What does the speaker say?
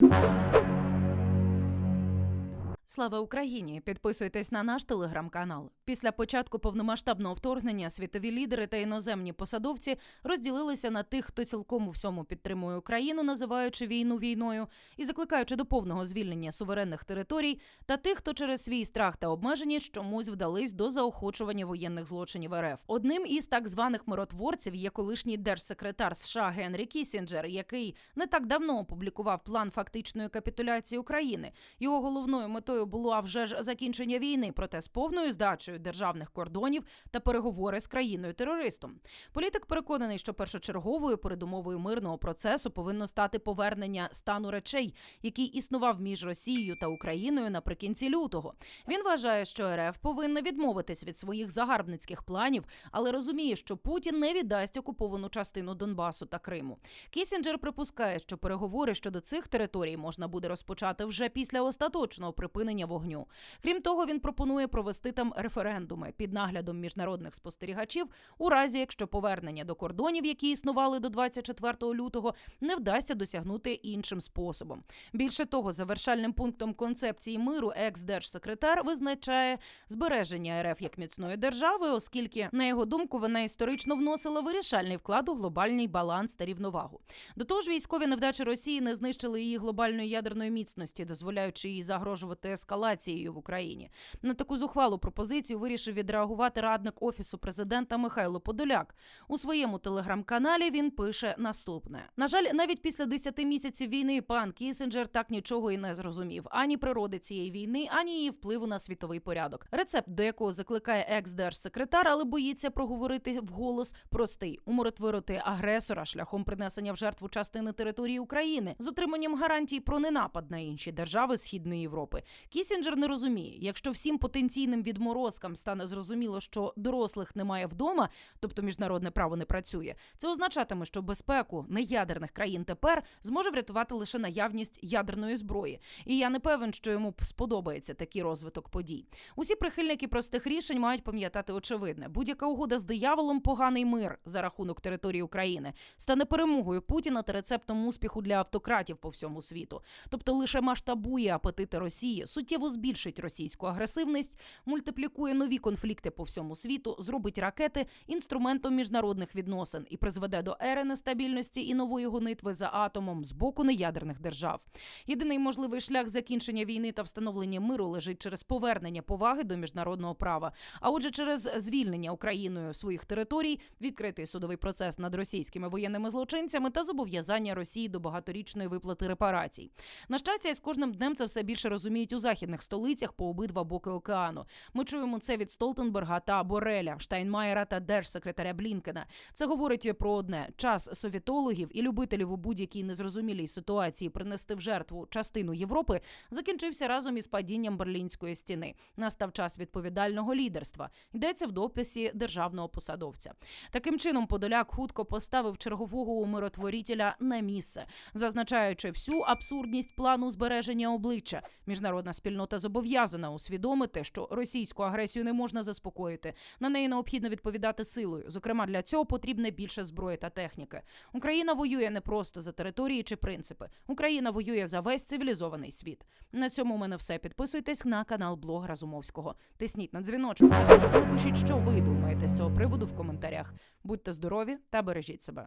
you. Слава Україні! Підписуйтесь на наш телеграм-канал. Після початку повномасштабного вторгнення світові лідери та іноземні посадовці розділилися на тих, хто цілком у всьому підтримує Україну, називаючи війну війною і закликаючи до повного звільнення суверенних територій, та тих, хто через свій страх та обмеженість чомусь вдались до заохочування воєнних злочинів РФ. Одним із так званих миротворців є колишній держсекретар США Генрі Кісінджер, який не так давно опублікував план фактичної капітуляції України. Його головною метою було а вже ж закінчення війни, проте з повною здачею державних кордонів та переговори з країною терористом. Політик переконаний, що першочерговою передумовою мирного процесу повинно стати повернення стану речей, який існував між Росією та Україною наприкінці лютого. Він вважає, що РФ повинна відмовитись від своїх загарбницьких планів, але розуміє, що Путін не віддасть окуповану частину Донбасу та Криму. Кісінджер припускає, що переговори щодо цих територій можна буде розпочати вже після остаточного припинення вогню. Крім того, він пропонує провести там референдуми під наглядом міжнародних спостерігачів, у разі якщо повернення до кордонів, які існували до 24 лютого, не вдасться досягнути іншим способом. Більше того, завершальним пунктом концепції миру екс-держсекретар визначає збереження РФ як міцної держави, оскільки, на його думку, вона історично вносила вирішальний вклад у глобальний баланс та рівновагу. До того ж, військові невдачі Росії не знищили її глобальної ядерної міцності, дозволяючи їй загрожувати ескалацією в Україні. На таку зухвалу пропозицію вирішив відреагувати радник офісу президента Михайло Подоляк. У своєму телеграм-каналі він пише наступне: на жаль, навіть після 10 місяців війни пан Кісінджер так нічого і не зрозумів ані природи цієї війни, ані її впливу на світовий порядок. Рецепт, до якого закликає екс-держсекретар, але боїться проговорити вголос, простий умиротворити агресора шляхом принесення в жертву частини території України з отриманням гарантій про ненапад на інші держави Східної Європи. Кісінджер не розуміє, якщо всім потенційним відморозкам стане зрозуміло, що дорослих немає вдома, тобто міжнародне право не працює, це означатиме, що безпеку неядерних країн тепер зможе врятувати лише наявність ядерної зброї. І я не певен, що йому сподобається такий розвиток подій. Усі прихильники простих рішень мають пам'ятати очевидне: будь-яка угода з дияволом поганий мир за рахунок території України стане перемогою Путіна та рецептом успіху для автократів по всьому світу. Тобто лише масштабує апетити Росії, суттєво збільшить російську агресивність, мультиплікує нові конфлікти по всьому світу, зробить ракети інструментом міжнародних відносин і призведе до ери нестабільності і нової гонитви за атомом з боку неядерних держав. Єдиний можливий шлях закінчення війни та встановлення миру лежить через повернення поваги до міжнародного права. А отже, через звільнення Україною своїх територій, відкритий судовий процес над російськими воєнними злочинцями та зобов'язання Росії до багаторічної виплати репарацій. На щастя, з кожним днем це все більше розуміють у західних столицях по обидва боки океану. Ми чуємо це від Столтенберга та Бореля, Штайнмаєра та держсекретаря Блінкена. Це говорить про одне: час совітологів і любителів у будь-якій незрозумілій ситуації принести в жертву частину Європи закінчився разом із падінням Берлінської стіни. Настав час відповідального лідерства. Йдеться в дописі державного посадовця. Таким чином, Подоляк хутко поставив чергового умиротворителя на місце, зазначаючи всю абсурдність плану збереження обличчя. Міжнародна спільнота зобов'язана усвідомити, що російську агресію не можна заспокоїти. На неї необхідно відповідати силою. Зокрема, для цього потрібне більше зброї та техніки. Україна воює не просто за території чи принципи. Україна воює за весь цивілізований світ. На цьому у мене все. Підписуйтесь на канал Блог Разумовського. Тисніть на дзвіночок. Також напишіть, що ви думаєте з цього приводу в коментарях. Будьте здорові та бережіть себе.